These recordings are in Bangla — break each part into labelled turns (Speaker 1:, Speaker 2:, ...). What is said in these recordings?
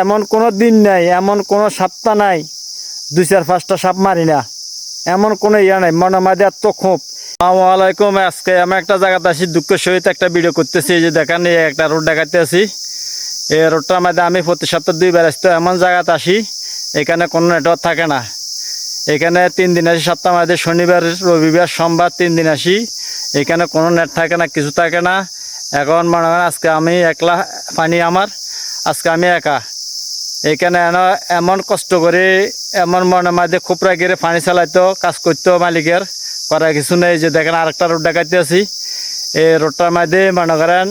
Speaker 1: এমন কোনো দিন নাই, এমন কোনো সপ্তাহ নাই, দুই চার পাঁচটা সাপ মারি না। এমন কোনো ইয়া নাই, মনে মাঝে এত খুব। আসসালামাইকুম আজকে আমি একটা জায়গাতে আসি, দুঃখের সহিত একটা ভিডিও করতেছি যে দেখান একটা রোড দেখাতে আসি। এই রোডটার মধ্যে আমি প্রতি সপ্তাহ দুইবার আসতে এমন জায়গাতে আসি, এখানে কোনো নেটওয়ার্ক থাকে না। এখানে তিন দিন আসি সপ্তাহ মাঝে শনিবার, রবিবার, সোমবার তিন দিন আসি। এখানে কোনো নেট থাকে না, কিছু থাকে না। এখন মনে করেন আজকে আমি একলা পানি আমার, আজকে আমি একা। এখানে এমন কষ্ট করে, এমন মনে মাঝে খুপরা গিয়ে পানি চালাইতো, কাজ করতো মালিকের করা কিছু নেই। যে দেখেন আরেকটা রোড দেখাইতে আছি এই রোডটার মধ্যে মনে করেন,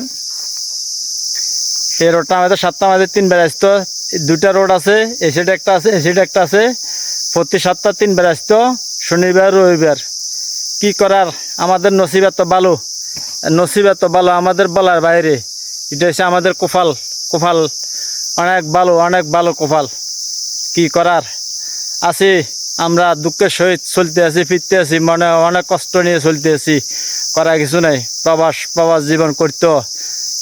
Speaker 1: এই রোডটার মধ্যে সাতটা মাঝে তিনবার আসতো। দুইটা রোড আছে, এ সাইডে একটা আছে, এ সাইডে একটা আছে। প্রতি সপ্তাহ তিনবার আসতো, শনিবার, রবিবার। কি করার? আমাদের নসিব এত ভালো, নসিব এত ভালো আমাদের বলার বাইরে। এটা হচ্ছে আমাদের কোফাল কোফাল অনেক ভালো অনেক ভালো কোফাল। কি করার? আছি, আমরা দুঃখের সহিত চলতে আছি, ফিরতে আছি, মনে অনেক কষ্ট নিয়ে চলতে আছি। করা কিছু নাই, প্রবাস প্রবাস জীবন করতো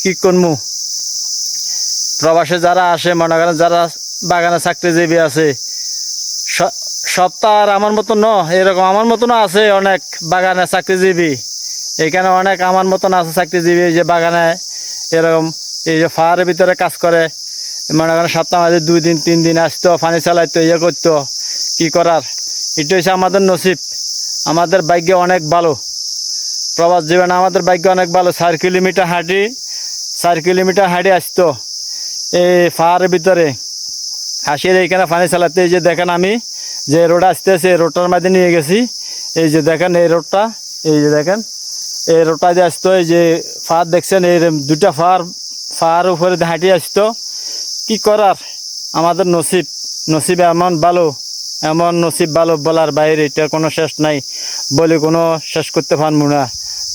Speaker 1: কি করমু? প্রবাসে যারা আসে, মনে করেন যারা বাগানে চাকরিজীবী আছে স- সব তো আর আমার মতো ন, এরকম আমার মতনও আছে অনেক বাগানে চাকরিজীবী। এখানে অনেক আমার মতন আছে চাকরিজীবী, এই যে বাগানে এরকম এই যে ফায়ারের ভিতরে কাজ করে। মনে করেন সপ্তাহ মাঝে দুই দিন, তিন দিন আসতো, পানি চালাইতো ইয়ে করতো। কি করার? এটা হচ্ছে আমাদের নসিব। আমাদের ভাগ্য অনেক ভালো। প্রবাস জীবনে আমাদের ভাগ্য অনেক ভালো। চার কিলোমিটার হাঁটি, চার কিলোমিটার হাঁটি আসতো। এই ফায়ারের ভিতরে। হাসির এইখানে পানি চালাতে, এই যে দেখেন আমি যে রোড আসতেছে রোডটার মধ্যে নিয়ে গেছি। এই যে দেখেন এই রোডটা, এই যে দেখেন, এই রোডটা যে আসতো, এই যে ফার দেখছেন, এই দুটা ফার ফার উপরে হাঁটিয়ে আসতো। কি করার? আমাদের নসিব নসিব এমন ভালো, এমন নসিব ভালো বলার বাইরে এটা কোনো শেষ নাই বলে কোনো শেষ করতে পারব না।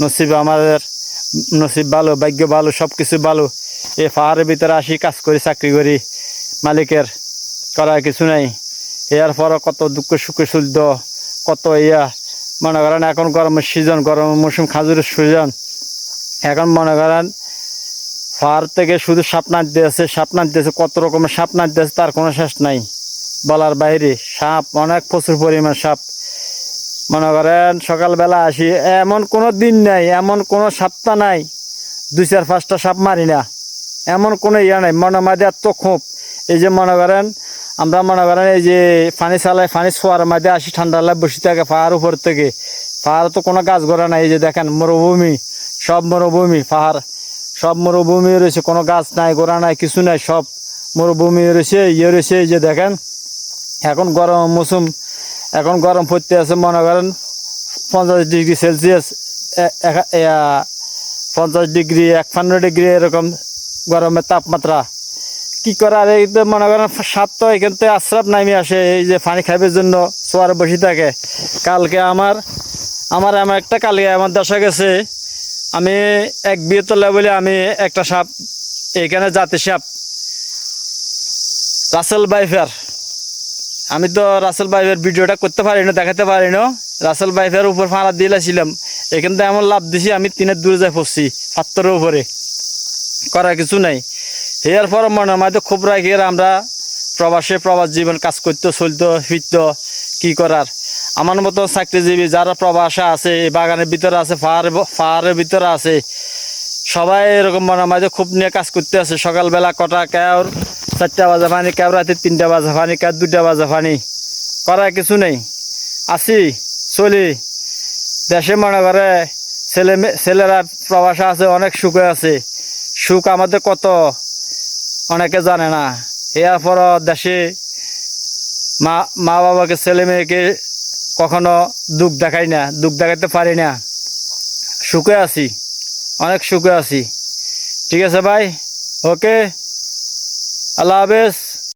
Speaker 1: নসিব আমাদের, নসিব ভালো, ভাগ্য ভালো সব কিছু ভালো। এই পাহাড়ের ভিতরে আসি, কাজ করি, চাকরি করি, মালিকের করার কিছু নাই। এর পরও কত দুঃখ সুখে চলত কত ইয়া। মনে করেন এখন গরমের সিজন গরমের মৌসুম, খাজুরের সিজন। এখন মনে করেন পাহাড় থেকে শুধু সাপ নাচ দিয়েছে, সাপ নাচ দিয়েছে, কত রকমের সাপ নাচ দিয়েছে, তার কোনো শেষ নাই। বলার বাইরে, সাপ, অনেক প্রচুর পরিমাণ সাপ। মনে করেন সকালবেলা আসি, এমন কোনো দিন নাই, এমন কোনো সপ্তাহ নাই। দুই চার পাঁচটা সাপ মারি না। এমন কোনো ইয়া নাই, মনে মাঝে এত খুব। এই যে মনে করেন আমরা মনে করেন এই যে পানি চালাই পানি ছোয়ার মাঝে আসি, ঠান্ডা লাগে বসে থাকে পাহাড় উপর থেকে। পাহাড় তো কোনো গাছ গড়া নাই, এই যে দেখেন মরুভূমি, সব মরুভূমি, পাহাড়, সব মরুভূমি রয়েছে, কোনো গাছ নাই গোড়া নাই, কিছু নাই, সব মরুভূমি রয়েছে ইয়ে রয়েছে, এই যে দেখেন, এখন গরম মৌসুম, এখন গরম পড়তে আছে, মনে করেন পঞ্চাশ ডিগ্রি সেলসিয়াস পঞ্চাশ ডিগ্রি, একপান্ন ডিগ্রি এরকম গরমের তাপমাত্রা। কি করার এই তো মনে করেন সাপ তো এখান থেকে আশ্রাপ নামে আসে, এই যে পানি খাইবার জন্য সোয়ার বসে থাকে। কালকে আমার আমার এমন একটা কালকে আমার দশা গেছে, আমি এক বিয়ে তোলা বলে আমি একটা সাপ, এখানে জাতি সাপ, রাসেল বাইফার। আমি তো রাসেল বাইফের ভিডিওটা করতে পারি না দেখাতে পারি না রাসেল বাইফের উপর ফাঁড়া দিয়েছিলাম এখান থেকে এমন লাভ দিছি, আমি তিনের দূরে যাই পড়ছি পাত্তরের উপরে। করার কিছু নাই। এর পর মনে মাঝে খুব রাখিয়ে আমরা প্রবাসে প্রবাস জীবন কাজ করতে, চলতো, ফিরতো, কি করার? আমার মতো চাকরিজীবী যারা প্রবাসে আছে বাগানের ভিতরে আছে, পাহাড়, পাহাড়ের ভিতরে আছে, সবাই এরকম মনে মাঝে খুব নিয়ে কাজ করতে আছে। সকালবেলা কটা কেউর চারটা বাজে পানি কেউ রাতে তিনটা বাজে পানি কেউ দুটা বাজে পানি। করার কিছু নেই। আসি, চলি। দেশে মনে করে ছেলে ছেলেরা প্রবাসে আছে, অনেক সুখে আছে। সুখ আমাদের কত? অনেকে জানে না। এর পর দেশে মা মা বাবাকে, ছেলে মেয়েকে কখনো দুঃখ দেখাই না, দুঃখ দেখাতে পারি না। সুখে আছি, অনেক সুখে আছি। ঠিক আছে ভাই? ওকে? আল্লাহ হাফেজ।